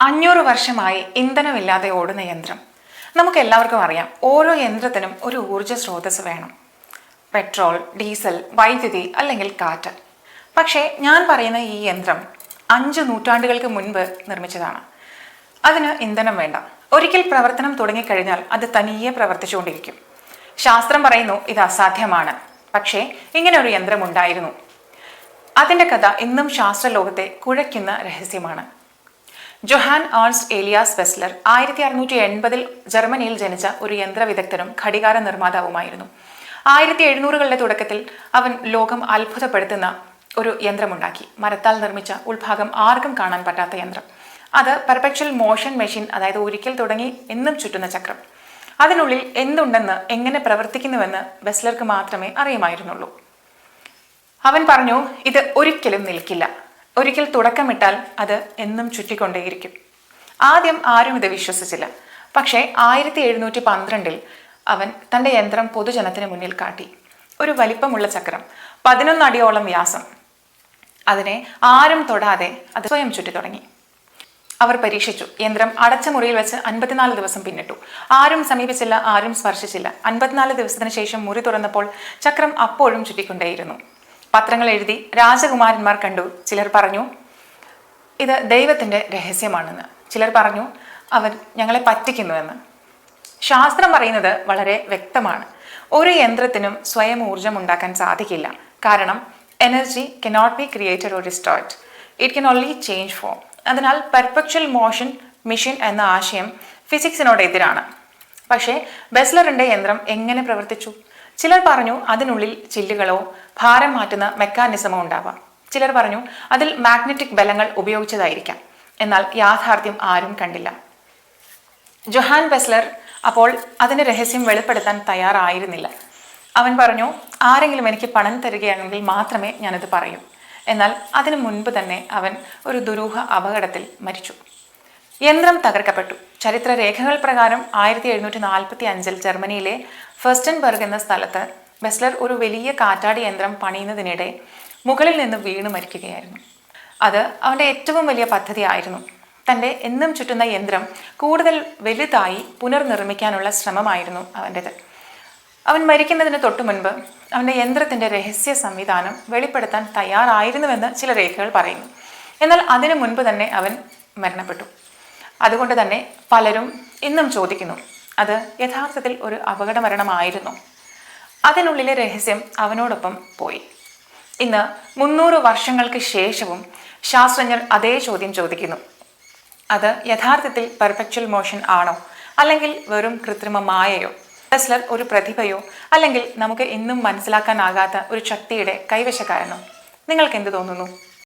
അഞ്ഞൂറ് വർഷമായി ഇന്ധനമില്ലാതെ ഓടുന്ന യന്ത്രം. നമുക്ക് എല്ലാവർക്കും അറിയാം ഓരോ യന്ത്രത്തിനും ഒരു ഊർജ സ്രോതസ് വേണം. പെട്രോൾ ഡീസൽ വൈദ്യുതി അല്ലെങ്കിൽ കാറ്റ്. പക്ഷേ ഞാൻ പറയുന്ന ഈ യന്ത്രം അഞ്ച് നൂറ്റാണ്ടുകൾക്ക് മുൻപ് നിർമ്മിച്ചതാണ്. അതിന് ഇന്ധനം വേണ്ട. ഒരിക്കൽ പ്രവർത്തനം തുടങ്ങിക്കഴിഞ്ഞാൽ അത് തനിയെ പ്രവർത്തിച്ചുകൊണ്ടിരിക്കും. ശാസ്ത്രം പറയുന്നു ഇത് അസാധ്യമാണ്. പക്ഷേ ഇങ്ങനെ ഒരു യന്ത്രം ഉണ്ടായിരുന്നു. അതിന്റെ കഥ ഇന്നും ശാസ്ത്രലോകത്തെ കുഴയ്ക്കുന്ന രഹസ്യമാണ്. ജൊഹാൻ ആൺസ്റ്റ് ഏലിയാസ് വെസ്ലർ ആയിരത്തി അറുന്നൂറ്റി എൺപതിൽ ജർമ്മനിയിൽ ജനിച്ച ഒരു യന്ത്രവിദഗ്ധനും ഘടികാര നിർമ്മാതാവുമായിരുന്നു. ആയിരത്തി എഴുന്നൂറുകളുടെ തുടക്കത്തിൽ അവൻ ലോകം അത്ഭുതപ്പെടുത്തുന്ന ഒരു യന്ത്രമുണ്ടാക്കി. മരത്താൽ നിർമ്മിച്ച ഉൾഭാഗം ആർക്കും കാണാൻ പറ്റാത്ത യന്ത്രം. അത് പെർപെക്ച്വൽ മോഷൻ മെഷീൻ അതായത് ഒരിക്കൽ തുടങ്ങി എന്നും ചുറ്റുന്ന ചക്രം. അതിനുള്ളിൽ എന്തുണ്ടെന്ന് എങ്ങനെ പ്രവർത്തിക്കുന്നുവെന്ന് ബെസ്ലർക്ക് മാത്രമേ അറിയുമായിരുന്നുള്ളൂ. അവൻ പറഞ്ഞു ഇത് ഒരിക്കലും നിൽക്കില്ല. ഒരിക്കൽ തുടക്കമിട്ടാൽ അത് എന്നും ചുറ്റിക്കൊണ്ടേയിരിക്കും. ആദ്യം ആരും ഇത് വിശ്വസിച്ചില്ല. പക്ഷേ ആയിരത്തി എഴുന്നൂറ്റി പന്ത്രണ്ടിൽ അവൻ തന്റെ യന്ത്രം പൊതുജനത്തിന് മുന്നിൽ കാട്ടി. ഒരു വലിപ്പമുള്ള ചക്രം പതിനൊന്നടിയോളം വ്യാസം. അതിനെ ആരും തൊടാതെ അത് സ്വയം ചുറ്റി തുടങ്ങി. അവർ പരീക്ഷിച്ചു. യന്ത്രം അടച്ച മുറിയിൽ വെച്ച് അൻപത്തിനാല് ദിവസം പിന്നിട്ടു. ആരും സമീപിച്ചില്ല ആരും സ്പർശിച്ചില്ല. അൻപത്തിനാല് ദിവസത്തിന് ശേഷം മുറി തുറന്നപ്പോൾ ചക്രം അപ്പോഴും ചുറ്റിക്കൊണ്ടേയിരുന്നു. പത്രങ്ങൾ എഴുതി രാജകുമാരന്മാർ കണ്ടു. ചിലർ പറഞ്ഞു ഇത് ദൈവത്തിന്റെ രഹസ്യമാണെന്ന്. ചിലർ പറഞ്ഞു അവൻ ഞങ്ങളെ പറ്റിക്കുന്നുവെന്ന്. ശാസ്ത്രം പറയുന്നത് വളരെ വ്യക്തമാണ്. ഒരു യന്ത്രത്തിനും സ്വയം ഊർജം ഉണ്ടാക്കാൻ സാധിക്കില്ല. കാരണം energy cannot be created or destroyed. It can only change form അതിനാൽ പെർഫെക്ച്വൽ മോഷൻ മിഷൻ എന്ന ആശയം ഫിസിക്സിനോട് എതിരാണ്. പക്ഷേ ബെസ്ലറിന്റെ യന്ത്രം എങ്ങനെ പ്രവർത്തിച്ചു? ചിലർ പറഞ്ഞു അതിനുള്ളിൽ ചില്ലുകളോ ഭാരം മാറ്റുന്ന മെക്കാനിസമോ ഉണ്ടാവാം. ചിലർ പറഞ്ഞു അതിൽ മാഗ്നറ്റിക് ബലങ്ങൾ ഉപയോഗിച്ചതായിരിക്കാം. എന്നാൽ യാഥാർത്ഥ്യം ആരും കണ്ടില്ല. ജൊഹാൻ ബെസ്ലർ അപ്പോൾ അതിന്റെ രഹസ്യം വെളിപ്പെടുത്താൻ തയ്യാറായിരുന്നില്ല. അവൻ പറഞ്ഞു ആരെങ്കിലും എനിക്ക് പണം തരികയാണെങ്കിൽ മാത്രമേ ഞാനത് പറയൂ. എന്നാൽ അതിനു മുൻപ് തന്നെ അവൻ ഒരു ദുരൂഹ അപകടത്തിൽ മരിച്ചു. യന്ത്രം തകർക്കപ്പെട്ടു. ചരിത്ര രേഖകൾ പ്രകാരം ആയിരത്തി എഴുന്നൂറ്റി നാൽപ്പത്തി അഞ്ചിൽ ജർമ്മനിയിലെ ഫെസ്റ്റൻബർഗ് എന്ന സ്ഥലത്ത് ബെസ്ലർ ഒരു വലിയ കാറ്റാടി യന്ത്രം പണിയുന്നതിനിടെ മുകളിൽ നിന്ന് വീണ് മരിക്കുകയായിരുന്നു. അത് അവന്റെ ഏറ്റവും വലിയ പദ്ധതി ആയിരുന്നു തന്റെ എന്നും ചുറ്റുന്ന യന്ത്രം കൂടുതൽ വലുതായി പുനർനിർമ്മിക്കാനുള്ള ശ്രമമായിരുന്നു അവന്റേത്. അവൻ മരിക്കുന്നതിന് തൊട്ടു മുൻപ് അവന്റെ യന്ത്രത്തിന്റെ രഹസ്യ സംവിധാനം വെളിപ്പെടുത്താൻ തയ്യാറായിരുന്നുവെന്ന് ചില രേഖകൾ പറയുന്നു. എന്നാൽ അതിനു മുൻപ് തന്നെ അവൻ മരണപ്പെട്ടു. അതുകൊണ്ട് തന്നെ പലരും ഇന്നും ചോദിക്കുന്നു അത് യഥാർത്ഥത്തിൽ ഒരു അപകട മരണമായിരുന്നു അതിനുള്ളിലെ രഹസ്യം അവനോടൊപ്പം പോയി. ഇന്ന് മുന്നൂറ് വർഷങ്ങൾക്ക് ശേഷവും ശാസ്ത്രജ്ഞർ അതേ ചോദ്യം ചോദിക്കുന്നു. അത് യഥാർത്ഥത്തിൽ പെർഫെക്ച്വൽ മോഷൻ ആണോ? അല്ലെങ്കിൽ വെറും കൃത്രിമ മായയോ? ടെസ്ലർ ഒരു പ്രതിഭയോ? അല്ലെങ്കിൽ നമുക്ക് ഇന്നും മനസ്സിലാക്കാനാകാത്ത ഒരു ശക്തിയുടെ കൈവശക്കാരനോ? നിങ്ങൾക്ക് എന്ത് തോന്നുന്നു?